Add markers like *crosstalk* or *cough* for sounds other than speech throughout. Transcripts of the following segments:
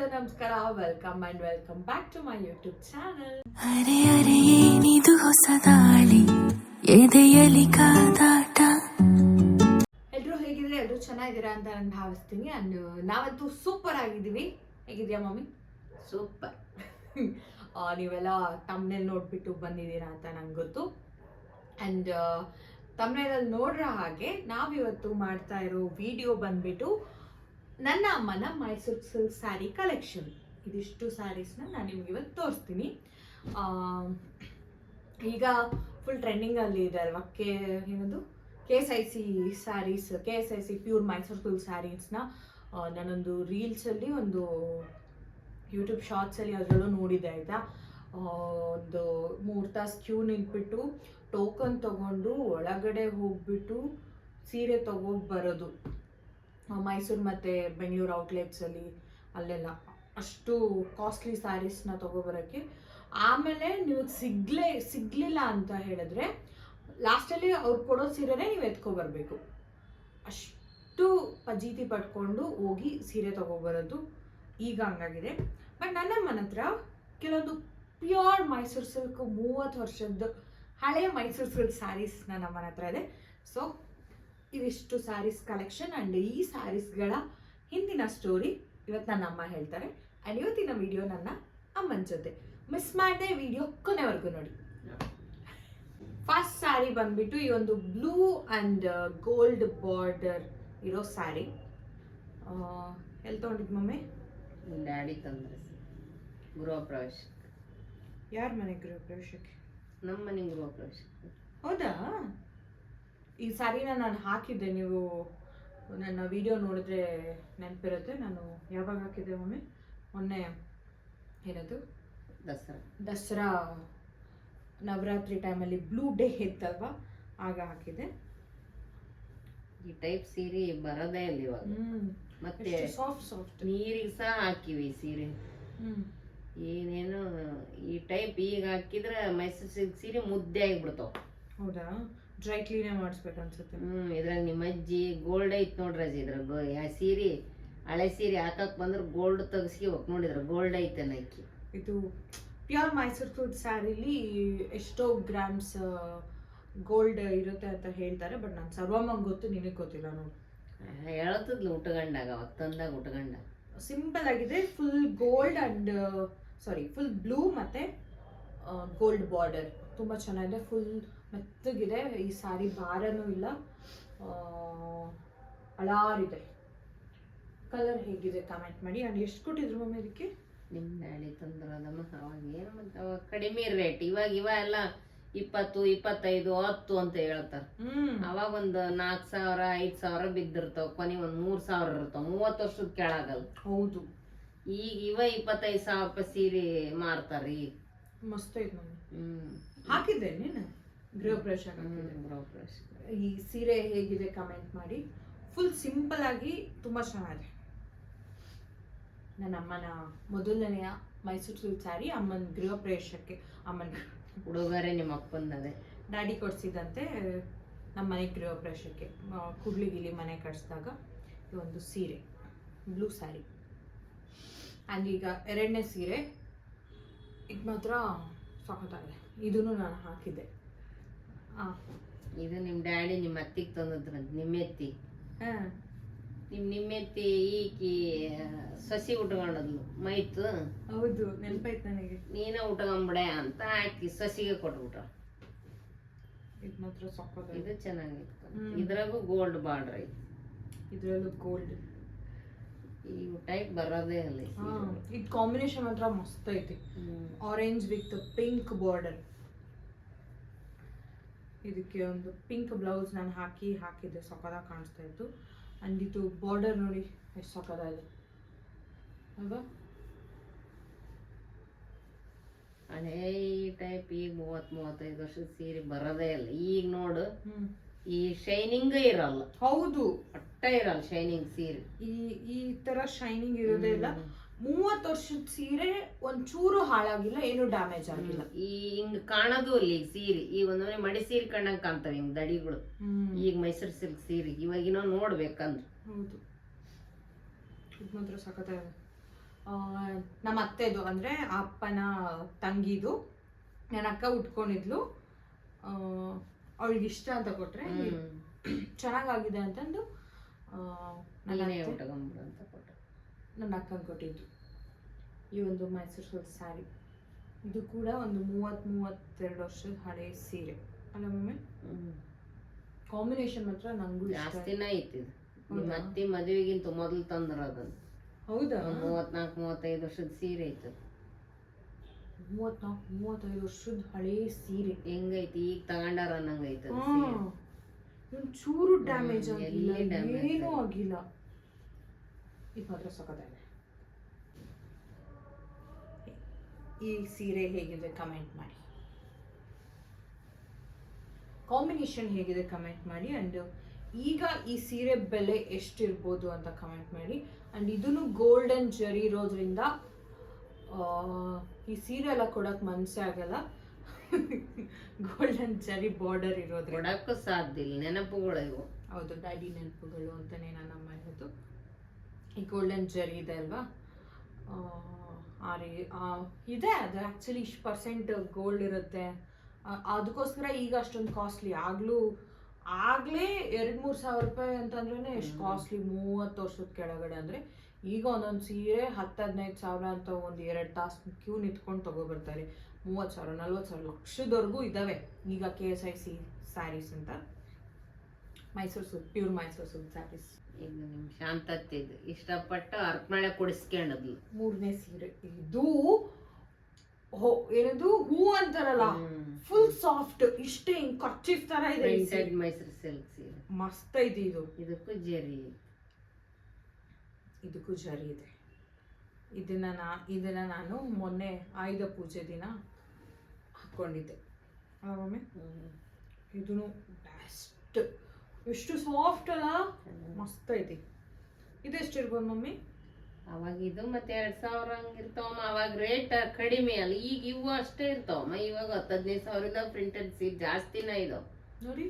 Hello ನಮಸ್ಕಾರ. Welcome and welcome back to my YouTube channel ಅರೆ ಅರೆ ಏನಿದು ಹೊಸ ದಾಳಿ? ಎದೆಯಲಿ ಕಾದಾಟ? ಎಲ್ಲರೂ ಹೇಗಿದ್ರೆ ಎಲ್ಲರೂ ಚೆನ್ನಾಗಿದ್ದೀರಾ ಅಂತ ನಾನು ಭಾವಿಸ್ತೀನಿ. ಅಂಡ್ ನಾವಂತೂ ಸೂಪರ್ ಆಗಿದ್ದೀವಿ. ಹೇಗಿದ್ಯಾ ಮಮ್ಮಿ? ಸೂಪರ್ *laughs* ಆ, ನೀವೆಲ್ಲ ತಮ್ಮನೇಲಿ ನೋಡ್ಬಿಟ್ಟು ಬಂದಿದ್ದೀರಾ ಅಂತ ನಂಗೆ ಗೊತ್ತು. ಆ್ಯಂಡ್ ತಮ್ಮನೇಲಲ್ಲಿ ನೋಡ್ರ ಹಾಗೆ ನಾವಿವತ್ತು ಮಾಡ್ತಾ ಇರೋ ವಿಡಿಯೋ ಬಂದ್ಬಿಟ್ಟು ನನ್ನ ಅಮ್ಮನ ಮೈಸೂರು ಸಿಲ್ಕ್ ಸ್ಯಾರಿ ಕಲೆಕ್ಷನ್ ಇದಿಷ್ಟು ಸ್ಯಾರೀಸ್ನ ನಾನು ನಿಮ್ಗೆ ಇವತ್ತು ತೋರಿಸ್ತೀನಿ. ಈಗ ಫುಲ್ ಟ್ರೆಂಡಿಂಗಲ್ಲಿ ಇದೆ ಅಲ್ವಾ? ಕೆ, ಏನದು? K S I C saris K S I C pure Mysore silk ಸ್ಯಾರೀಸ್ನ ನಾನೊಂದು ರೀಲ್ಸಲ್ಲಿ ಒಂದು ಯೂಟ್ಯೂಬ್ ಶಾರ್ಟ್ಸಲ್ಲಿ ಅದರಲ್ಲೂ ನೋಡಿದೆ, ಆಯಿತಾ? ಒಂದು ಮೂರು ತಾಸು ಕ್ಯೂ ನಿಂತ್ಬಿಟ್ಟು ಟೋಕನ್ ತಗೊಂಡು ಒಳಗಡೆ ಹೋಗ್ಬಿಟ್ಟು ಸೀರೆ ತಗೊಂಡು ಬರೋದು ಮೈಸೂರು ಮತ್ತು ಬೆಂಗಳೂರು ಔಟ್ಲೆಟ್ಸಲ್ಲಿ ಅಲ್ಲೆಲ್ಲ. ಅಷ್ಟು ಕಾಸ್ಟ್ಲಿ ಸ್ಯಾರೀಸ್ನ ತೊಗೊಬರೋಕ್ಕೆ. ಆಮೇಲೆ ನೀವು ಸಿಗ್ಲೇ, ಸಿಗಲಿಲ್ಲ ಅಂತ ಹೇಳಿದ್ರೆ ಲಾಸ್ಟಲ್ಲಿ ಅವ್ರು ಕೊಡೋ ಸೀರೆನೇ ನೀವು ಎತ್ಕೊಬರ್ಬೇಕು. ಅಷ್ಟು ಪಜೀತಿ ಪಡ್ಕೊಂಡು ಹೋಗಿ ಸೀರೆ ತೊಗೊಬರೋದು ಈಗ ಹಂಗಾಗಿದೆ. ಬಟ್ ನನ್ನ ಮನೆ ಹತ್ರ ಕೆಲವೊಂದು ಪ್ಯೂರ್ ಮೈಸೂರು ಸಿಲ್ಕ್ ಮೂವತ್ತು ವರ್ಷದ ಹಳೆಯ ಮೈಸೂರು ಸಿಲ್ಕ್ ಸ್ಯಾರೀಸ್ ನನ್ನ ಮನೆ ಹತ್ರ ಇದೆ. ಸೊ ಇವಿಷ್ಟು ಸ್ಯಾರೀಸ್ ಕಲೆಕ್ಷನ್ ಆ್ಯಂಡ್ ಈ ಸ್ಯಾರೀಸ್ಗಳ ಹಿಂದಿನ ಸ್ಟೋರಿ ಇವತ್ತು ನನ್ನ ಅಮ್ಮ ಹೇಳ್ತಾರೆ. ಆ್ಯಂಡ್ ಇವತ್ತಿನ ವಿಡಿಯೋ ನನ್ನ ಅಮ್ಮನ ಜೊತೆ. ಮಿಸ್ ಮಾಡದೆ ವಿಡಿಯೋ ಕೊನೆವರೆಗೂ ನೋಡಿ. ಫಸ್ಟ್ ಸ್ಯಾರಿ ಬಂದ್ಬಿಟ್ಟು ಈ ಒಂದು ಬ್ಲೂ ಆ್ಯಂಡ್ ಗೋಲ್ಡ್ ಬಾರ್ಡರ್ ಇರೋ ಸ್ಯಾರಿ ಎಲ್ಲಿ ತೊಗೊಂಡಿದ್ದು ಮಮ್ಮಿ? ಡ್ಯಾಡಿ ತಂದ್ರೆ ಗೃಹ ಪ್ರವೇಶ ಯಾರ ಮನೆ ಗೃಹ ಪ್ರವೇಶಕ್ಕೆ ನಮ್ಮ ಮನೆ ಗೃಹ ಪ್ರವೇಶ ಹೌದಾ? ಈ ಸ್ಯಾರಿನ ನಾನು ಹಾಕಿದ್ದೆ ನೀವು ನನ್ನ ವಿಡಿಯೋ ನೋಡಿದ್ರೆ ನೆನಪಿರುತ್ತೆ. ನಾನು ಯಾವಾಗ ಹಾಕಿದ್ದೆ ಒಮ್ಮೆ? ಮೊನ್ನೆ ಏನದು? ದಸರಾ. ದಸರಾ ನವರಾತ್ರಿ ಟೈಮಲ್ಲಿ ಬ್ಲೂ ಡೇ ಇತ್ತಲ್ವಾ? ಆಗ ಹಾಕಿದೆ ಈ ಟೈಪ್ ಸೀರೆ ಬರೋದೇ ಇಲ್ಲ ಇವಾಗ. ಮತ್ತೆ ಸಾಫ್ಟ್ ಸಾಫ್ಟ್ ನೀರಿಗೆ ಸಹ ಹಾಕಿವಿ ಸೀರೆ. ಏನೇನು ಈ ಟೈಪ್ ಈಗ ಹಾಕಿದ್ರೆ ಮೈಸೂರು ಸಿಲ್ಕ್ ಸೀರೆ ಮುದ್ದೆ ಆಗಿಬಿಡ್ತಾವ. ಹೌದಾ? ಡ್ರೈ ಕ್ಲೀನೇ ಮಾಡಿಸ್ಬೇಕು ಅನ್ಸುತ್ತೆ ಹ್ಮ್ ಇದ್ರಾಗ ನಿಮ್ಮ ಅಜ್ಜಿ ಗೋಲ್ಡ್ ಐತ್ ನೋಡ್ರಿ ಅಜ್ಜಿ ಇದ್ರಾಗ. ಯಾ ಸೀರೆ ಹಳೆ ಸೀರೆ ಹಾಕಕ್ ಬಂದ್ರೆ ಗೋಲ್ಡ್ ತೆಗ್ಸ್ಕಿಬೇಕು ನೋಡಿದ್ರ ಗೋಲ್ಡ್ ಐತೆ ಅಕ್ಕಿ? ಇದು ಪ್ಯೂರ್ ಮೈಸೂರು ಫುಡ್ ಸ್ಯಾರಿಲಿ ಎಷ್ಟೋ ಗ್ರಾಮ್ಸ್ ಗೋಲ್ಡ್ ಇರುತ್ತೆ ಅಂತ ಹೇಳ್ತಾರೆ ಬಟ್ ನಾನು ಸರ್ವಮ್ಮಂಗೆ ಗೊತ್ತು ನಿನಗೆ ಗೊತ್ತಿಲ್ಲ ನೋಡಿ. ಹೇಳ್ತದ್ಲು ಉಟ್ಕೊಂಡಾಗ ಅವತ್ತು ತಂದಾಗ ಉಟ್ಕೊಂಡ ಸಿಂಪಲ್ ಆಗಿದೆ full gold and sari full blue ಮತ್ತೆ ಗೋಲ್ಡ್ ಬಾರ್ಡರ್ ತುಂಬ ಚೆನ್ನಾಗಿದೆ ಫುಲ್ ಮೆತ್ತಗಿದೆ ಈ ಸಾರಿ ಭಾರನೂ ಇಲ್ಲ. ಅಳಾರಿದೆ. ಹಳಾರಿದೆ ಕಲರ್ ಹೇಗಿದೆ ಕಮೆಂಟ್ ಮಾಡಿ. ಅಂಡ್ ಎಷ್ಟು ಕೊಟ್ಟಿದ್ರು ಮಮ್ಮಿ ಅದಕ್ಕೆ ನಿಮ್ಮ ಹೇಳಿ ತಂದ್ರ ಅದಮ್ಮ ಅವಾಗ ಏನು ಮತ್ತೆ ಅವಾಗ ಕಡಿಮೆ ರೇಟ್ ಇವಾಗ ಇವ ಎಲ್ಲ ಇಪ್ಪತ್ತು ಇಪ್ಪತ್ತೈದು ಹತ್ತು ಅಂತ ಹೇಳ್ತಾರೆ. ಅವಾಗ ಒಂದು ನಾಲ್ಕು ಸಾವಿರ ಐದು ಸಾವಿರ ಬಿದ್ದಿರ್ತಾವ. ಕೊನೆ ಒಂದು ಮೂರು ಸಾವಿರ ಇರ್ತಾವ. ಮೂವತ್ತು ವರ್ಷದ ಕೆಳಗಲ್ಲ ಹೌದು. ಈಗ ಇವ ಇಪ್ಪತ್ತೈದು ಸಾವಿರ ರೂಪಾಯಿ ಸೀರೆ ಮಾರ್ತಾರೆ ಈಗ ಮಸ್ತ್ ಐತೆ ಹ್ಮ್. ಹಾಕಿದ್ದೆ ನೀನು? ಗೃಹ ಪ್ರವೇಶ ಗೃಹ ಹ್ಮ್, ಗೃಹಪ್ರವೇಶ. ಈ ಸೀರೆ ಹೇಗಿದೆ ಕಮೆಂಟ್ ಮಾಡಿ. ಫುಲ್ ಸಿಂಪಲ್ ಆಗಿ ತುಂಬ ಚೆನ್ನಾಗಿದೆ. ನನ್ನ ಅಮ್ಮನ ಮೊದಲನೆಯ ಮೈಸೂರು ಸಿಲ್ಕ್ ಸ್ಯಾರಿ ಅಮ್ಮನ ಗೃಹ ಪ್ರವೇಶಕ್ಕೆ ಅಮ್ಮನ ಉಡುಗೊರೆ ನಿಮ್ಮ ಅಪ್ಪಂದೇ ಡ್ಯಾಡಿ ಕೊಡಿಸಿದಂತೆ ನಮ್ಮ ಮನೆ ಗೃಹಪ್ರವೇಶಕ್ಕೆ ಕುಡ್ಲಿಗಿಲಿ ಮನೆ ಕಟ್ಸಿದಾಗ ಈ ಒಂದು ಸೀರೆ ಬ್ಲೂ ಸ್ಯಾರಿ ಆ್ಯಂಡ್ ಈಗ ಎರಡನೇ ಸೀರೆ ಇದು ಮಾತ್ರ ಸಖತ್ತಾಗಿದೆ. ಇದನ್ನು ನಾನು ಹಾಕಿದ್ದೆ. ಇದು ನಿಮ್ಮ ಡ್ಯಾಡಿ ನಿಮ್ಮ ಅತ್ತಿಗೆ ತಂದದ್ರಂತ ನಿಮ್ಮೆತ್ತಿ ಹಾಂ. ನಿಮ್ ನಿಮ್ಮೆತ್ತಿ ಈಕಿ ಸಸಿ ಉಟ್ಕೊಂಡದ್ಲು ಮೈತು. ಹೌದು ನೆನಪಾಯ್ತು ನನಗೆ. ನೀನ ಉಟ್ಕೊಂಬಿಡೆ ಅಂತ ಹಾಕಿ ಸಸಿಗೆ ಕೊಟ್ಬಿಟ್ರ. ಇದು ಮಾತ್ರ ಇದು ಚೆನ್ನಾಗಿತ್ತು. ಇದ್ರಾಗೂ ಗೋಲ್ಡ್ ಬಾರ್ಡರ್ ಐತಿ ಇದರಲ್ಲೂ ಗೋಲ್ಡ್ ಈ ಟೈಪ್ ಬರೋದೇ ಅಲ್ಲಿ. ಇದು ಕಾಂಬಿನೇಷನ್ ಮಾತ್ರ ಮಸ್ತ್ ಐತಿ. ಆರೆಂಜ್ ವಿತ್ ಪಿಂಕ್ ಬಾರ್ಡರ್ ಇದಕ್ಕೆ ಒಂದು ಪಿಂಕ್ ಬ್ಲೌಸ್ ನಾನು ಹಾಕಿ ಹಾಕಿದ್ದೆ ಸಖತ್ತಾಗಿ ಕಾಣಿಸ್ತಾ ಇತ್ತು. ಅಂಡ್ ಇದು ಬಾರ್ಡರ್ ನೋಡಿ ಎಷ್ಟು ಸಖತ್ತಾಗಿದೆ ಅಲ್ವಾ? ಹಳೇ ಟೈಪ್ ಈಗ ಮೂವತ್ತು ಮೂವತ್ತೈದು ವರ್ಷದ ಸೀರೆ ಬರೋದೇ ಇಲ್ಲ. ಈಗ ನೋಡು ಈ ಶೈನಿಂಗ್ ಇರಲ್ಲ. ಹೌದು. ಅಟ್ಟ ಇರಲ್ಲ ಶೈನಿಂಗ್ ಸೀರೆ. ಈ ಈ ತರ ಶೈನಿಂಗ್ ಇರೋದೇ ಇಲ್ಲ. ಮೂವತ್ತು ವರ್ಷದ ಸೀರೆ ಚೂರು ಹಾಳಾಗಿಲ್ಲ ಏನು ಡ್ಯಾಮೇಜ್ ಆಗಿಲ್ಲ. ಈ ಹಿಂಗ್ ಕಾಣೋದು ಅಲ್ಲಿ ಈಗ ಸೀರೆ ಈಗ ಒಂದೊಂದು ಮಡಿ ಸೀರೆ ಕಂಡಂಗ್ ಕಾಣ್ತಾರೆ ಹಿಂಗ್ ದಡಿಗಳು. ಈಗ ಮೈಸೂರು ಸಿಲ್ಕ್ ಸೀರೆ ಇವಾಗಿನ ನೋಡ್ಬೇಕಂದ್ರೆ. ಹೌದು. ಇದು ಮಾತ್ರ ಸಖತ್ತಾಗಿದೆ ಆ, ನಮ್ಮ ಅತ್ತೆದು ಅಂದರೆ ಅಪ್ಪನ ತಂಗಿದು ನನ್ನ ಅಕ್ಕ ಉಟ್ಕೊಂಡಿದ್ಲು. ಅವಳಿಗೆ ಇಷ್ಟ ಅಂತ ಕೊಟ್ರೆ ಚೆನ್ನಾಗಾಗಿದೆ ಅಂತಂದು ಆ, ನನ್ನ ನೀನೇ ಅತ್ತೆ- ಉಟ್ಕೊಂಬಿಡು ಅಂತ ಕೊಟ್ಟು ನನ್ನ ಅಕ್ಕಂಗೆ ಕೊಟ್ಟಿದ್ದು. ಈ ಒಂದು ಮೈಸೂರು ಸ್ಯಾರಿ ಇದು ಕೂಡ ಒಂದು ಮೂವತ್ತು ಮೂವತ್ತೆರಡು ವರ್ಷದ ಹಳೆ ಸೀರೆ. ಅಲ್ಲ ಮಮ್ಮಿ. ಕಾಂಬಿನೇಷನ್ ಮಾತ್ರ ನಂಗೂ ಜಾಸ್ತಿನೇ. ಐತಿ ನಿಮ್ಮ? ಅತ್ತಿ ಮದುವೆಗಿಂತ ಮೊದಲು ತಂದ್ರ ಅದನ್ನ. ಹೌದಾ? ಮೂವತ್ನಾಲ್ಕು ಮೂವತ್ತೈದು ವರ್ಷದ ಸೀರೆ ಐತೆ ಮೂವತ್ನಾಲ್ಕು ಮೂವತ್ತೈದು ವರ್ಷದ ಹಳೆ ಸೀರೆ. ಹೆಂಗೈತಿ? ಈಗ ತಗೊಂಡಾರ ಚೂರು ಒಂಚೂರು ಡ್ಯಾಮೇಜ್ ಆಗಿಲ್ಲ ಏನೂ ಆಗಿಲ್ಲ. ಇದು ಮಾತ್ರ ಸಖತ್ತಾಗಿದೆ ಈ ಸೀರೆ ಹೇಗಿದೆ ಕಮೆಂಟ್ ಮಾಡಿ. ಕಾಂಬಿನೇಷನ್ ಹೇಗಿದೆ ಕಮೆಂಟ್ ಮಾಡಿ ಆ್ಯಂಡ್ ಈಗ ಈ ಸೀರೆ ಬೆಲೆ ಎಷ್ಟಿರ್ಬೋದು ಅಂತ ಕಮೆಂಟ್ ಮಾಡಿ. ಆ್ಯಂಡ್ ಇದನ್ನು ಗೋಲ್ಡನ್ ಜರಿ ಇರೋದ್ರಿಂದ ಆ, ಈ ಸೀರೆ ಎಲ್ಲ ಕೊಡೋಕೆ ಮನಸ್ಸೇ ಆಗಲ್ಲ. ಗೋಲ್ಡನ್ ಜರಿ ಬಾರ್ಡರ್ ಇರೋದ್ರಿಂದ. ಕೊಡಕ್ಕೂ ಸಾಧ್ಯ ಇಲ್ಲ. ನೆನಪುಗಳು ಇವು. ಹೌದು ಡ್ಯಾಡಿ ನೆನಪುಗಳು ಅಂತಲೇ ನಾನು ಮಾಡೋದು ಈ ಗೋಲ್ಡನ್ ಜರಿ ಇದೆ ಅಲ್ವಾ? ಆ, ಆ ರೀ ಇದೆ ಅದು ಆ್ಯಕ್ಚುಲಿ ಇಷ್ಟು ಪರ್ಸೆಂಟ್ ಗೋಲ್ಡ್ ಇರುತ್ತೆ. ಅದಕ್ಕೋಸ್ಕರ ಈಗ ಅಷ್ಟೊಂದು ಕಾಸ್ಟ್ಲಿ ಆಗಲೂ ಆಗಲೇ ಎರಡು ಮೂರು ಸಾವಿರ ರೂಪಾಯಿ ಅಂತಂದ್ರೇ ಎಷ್ಟು ಕಾಸ್ಟ್ಲಿ ಮೂವತ್ತು ವರ್ಷದ ಕೆಳಗಡೆ ಅಂದರೆ ಈಗ ಒಂದೊಂದು ಸೀರೆ ಹತ್ತು ಹದಿನೈದು ಸಾವಿರ ಅಂತ ಒಂದು ಎರಡು ತಾಸು ಕ್ಯೂ ನಿಂತ್ಕೊಂಡು ತೊಗೊಬರ್ತಾರೆ ಮೂವತ್ತು ಸಾವಿರ ನಲ್ವತ್ತು ಸಾವಿರ ಲಕ್ಷದವರೆಗೂ ಇದ್ದಾವೆ ಈಗ K S I C saris ಅಂತ. ಮೈಸೂರು ಸೂಪ್ ಪ್ಯೂರ್ ಮೈಸೂರು ಸೂಪ್ ಸ್ಯಾರೀಸ್ ಈಗ ನಿಮ್ ಶಾಂತತ್ತಿದ್ದು ಇಷ್ಟಪಟ್ಟು ಅರ್ಪಣೆ ಕೊಡಿಸ್ಕೊಂಡದ್ಲು. ಮೂರನೇ ಸೀರೆ. ಇದು ಹೋ ಏನದು? ಹೂ ಅಂತಾರಲ್ಲ. ಫುಲ್ ಸಾಫ್ಟ್ ಇಷ್ಟೇ ಹಿಂಗ್ ಕರ್ಚಿಫ್ ತರ ಇದೆ ಈ ಮೈಸೂರು ಸಿಲ್ಕ್ ಸೀರೆ. ಮಸ್ತ್ ಐತಿ ಇದು. ಇದಕ್ಕೂ ಜರಿ ಇದಕ್ಕೂ ಜರಿ ಇದೆ. ಇದನ್ನ ನಾ ಇದನ್ನ ನಾನು ಮೊನ್ನೆ ಆಯುಧ ಪೂಜೆ ದಿನ ಹಾಕೊಂಡಿದ್ದೆ. ಮಮ್ಮಿ? ಇದೂ ಬೆಸ್ಟ್ ಎಷ್ಟು ಸಾಫ್ಟ್ ಅಲ್ಲ? ಮಸ್ತ್ ಐತಿ. ಇದೆಷ್ಟಿರ್ಬೋದು ಮಮ್ಮಿ? ಅವಾಗ ಇದು ಮತ್ತೆ ಎರಡ್ ಸಾವಿರ ಹಂಗಿರ್ತಾವಮ್ಮ ಅವಾಗ ರೇಟ್ ಕಡಿಮೆ ಅಲ್ಲ. ಈಗ ಇವು ಅಷ್ಟೇ ಇರ್ತಾವಮ್ಮ. ಇವಾಗ ಹತ್ತು ಹದಿನೈದು ಸಾವಿರದ ಪ್ರಿಂಟೆಡ್ ಸೀಟ್ ಜಾಸ್ತಿನ ಇದು. ನೋಡಿ.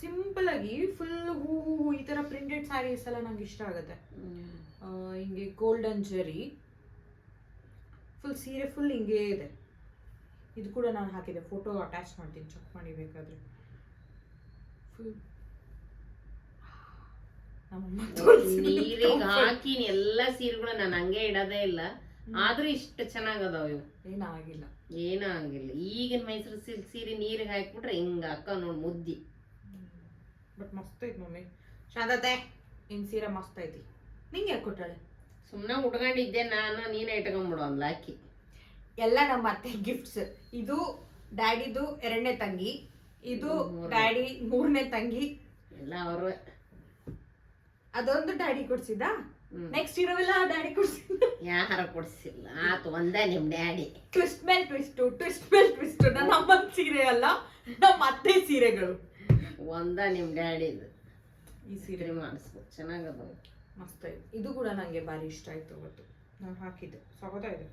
ಸಿಂಪಲ್ ಆಗಿ ಫುಲ್ ಹೂ ಈ ತರ ಪ್ರಿಂಟೆಡ್ ಸ್ಯಾರೀಸ್ ಎಲ್ಲ ನಂಗೆ ಇಷ್ಟ ಆಗುತ್ತೆ. ಹಿಂಗೆ ಗೋಲ್ಡನ್ ಜರಿ ಫುಲ್ ಸೀರೆ ಫುಲ್ ಹಿಂಗೆ ಇದೆ. ಇದು ಕೂಡ ನಾನು ಹಾಕಿದೆ. ಫೋಟೋ ಅಟ್ಯಾಚ್ ಮಾಡ್ತೀನಿ. ಚೆಕ್ ಮಾಡಿ ಬೇಕಾದ್ರೆ. ಫುಲ್ ನೀರಿಗೆ ಹಾಕಿನಿ ಎಲ್ಲಾ ಸೀರೆಗಳು ನಾನು ಹಂಗೆ ಇಡೋದೇ ಇಲ್ಲ. ಆದ್ರೂ ಇಷ್ಟು ಚೆನ್ನಾಗದಾವ ಇವು. ಏನಾಗಿಲ್ಲ ಏನಾಗಿಲ್ಲ ಈಗಿನ ಮೈಸೂರು ಸಿಲ್ಕ್ ಸೀರೆ ನೀರಿಗೆ ಹಾಕ್ಬಿಟ್ರೆ ಹಿಂಗ ಅಕ್ಕ ನೋಡ್ ಮುದ್ದಿ. ಬಟ್ ಮಸ್ತ್ ಐತಿ ಮಮ್ಮಿ. ಶಾಂತತೆ ಇನ್ ಸೀರೆ ಮಸ್ತ್ ಐತಿ ನಿಂಗೆ ಯಾಕೆ ಕೊಟ್ಟಾಳೆ? ಸುಮ್ಮನೆ ಉಟ್ಕೊಂಡಿದ್ದೆ ನಾನು ನೀನೇ ಇಟ್ಕೊಂಬಿಡು ಒಂದು ಹಾಕಿ ಎಲ್ಲ ನಮ್ಮ ಅತ್ತೆ ಗಿಫ್ಟ್ಸ್ ಇದು ಡ್ಯಾಡಿದು ಎರಡನೇ ತಂಗಿ. ಇದು ಡ್ಯಾಡಿ ಮೂರನೇ ತಂಗಿ. ಎಲ್ಲ ಅವರು ಅದೊಂದು ಡ್ಯಾಡಿ ಕೊಡ್ಸಿದ ನೆಕ್ಸ್ಟ್ ಇರೋವೆಲ್ಲ ಡ್ಯಾಡಿ ಕೊಡ್ಸಿದ್ದ? ಯಾರ ಕೊಡ್ಸಿಲ್ಲ? ಆತು ಒಂದೇ ನಿಮ್ ಡ್ಯಾಡಿ. ಟ್ವಿಸ್ಟ್ ಮೇಲ್ ಟ್ವಿಸ್ಟ್ ಟ್ವಿಸ್ಟ್ ಮೇಲ್ ಟ್ವಿಸ್ಟ್ ನಮ್ಮ ಅಮ್ಮನ ಸೀರೆ ಅಲ್ಲ ನಮ್ಮ ಅತ್ತೆ ಸೀರೆಗಳು. ಒಂದ ನಿಮ್ ಡ್ಯಾಡಿದು ಈ ಸೀರೆ. ಮಾಡಿಸ್ಬೋದು. ಮಾಡಿಸ್ಬೇಕು ಚೆನ್ನಾಗದವ ಮಸ್ತ್ ಆಯ್ತು. ಇದು ಕೂಡ ನನಗೆ ಭಾರಿ ಇಷ್ಟ ಆಯ್ತು ಅವತ್ತು. ನಾನು ಹಾಕಿದ್ದೆ. ಇದೆ.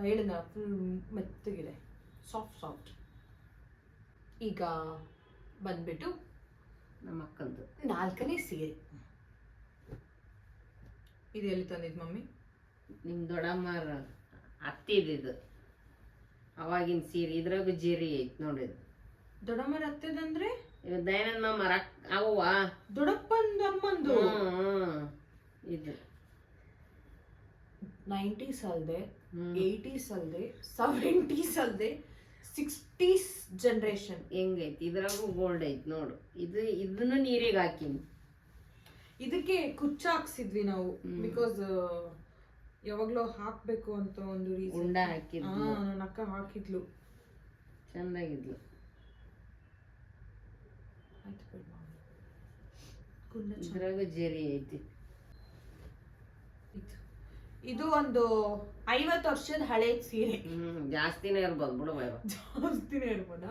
ಹೇಳಿದ ಫುಲ್ ಮೆತ್ತಗಿದೆ. ಸಾಫ್ಟ್ ಸಾಫ್ಟ್ ಈಗ ಬಂದ್ಬಿಟ್ಟು ನಮ್ಮ ಅಕ್ಕಂದು ನಾಲ್ಕನೇ ಸೀರೆ. ಇದು ಎಲ್ಲಿ ತಂದಿದ್ದು ಮಮ್ಮಿ? ನಿಮ್ಮ ದೊಡ್ಡಮ್ಮರ ಅತ್ತಿದ್ದು ಅವಾಗಿನ ಸೀರೆ ಇದ್ರಾಗ ಜೀರಿ ಐತಿ ನೋಡಿದ್ ದೊಡ್ಡಮ್ಮರ ಅತ್ತೆದಂದ್ರೆ? ದಯಾನಂದ ಮಾಮ ರಕ್ ಅವವ. ದೊಡ್ಡಪ್ಪಂದು ಅಮ್ಮಂದು. ಇದು. ನೈಂಟೀಸ್ ಅಲ್ಲದೆ. ಏಯ್ಟೀಸ್ ಅಲ್ಲದೆ ಸೆವೆಂಟೀಸ್ ಅಲ್ಲದೆ ಸಿಕ್ಸ್ಟೀಸ್ ಜನ್ರೇಷನ್. ಹೆಂಗೈತಿ? ಇದ್ರಾಗೂ ಗೋಲ್ಡ್ ಐತಿ ನೋಡು. ಇದು ಇದನ್ನು ನೀರಿಗೆ ಹಾಕಿನಿ. ಇದಕ್ಕೆ ಕುಚ್ಚ ಹಾಕ್ಸಿದ್ವಿ ನಾವು. ಬಿಕಾಸ್ ಯಾವಾಗ್ಲೂ ಹಾಕ್ಬೇಕು ಅಂತ ಒಂದು ಉಂಡ ಹಾಕಿದ್ಲು. ನನ್ನ ಅಕ್ಕ ಹಾಕಿದ್ಲು. ಕುಂಡ ಜರಿ ಐತಿ. ಇದು. ಒಂದು ಐವತ್ತು ವರ್ಷದ ಹಳೆ ಸೀರೆ. ಹ್ಮ್ ಜಾಸ್ತಿನೇ ಇರ್ಬೋದು ಬಿಡು ಜಾಸ್ತಿನೇ ಇರ್ಬೋದಾ?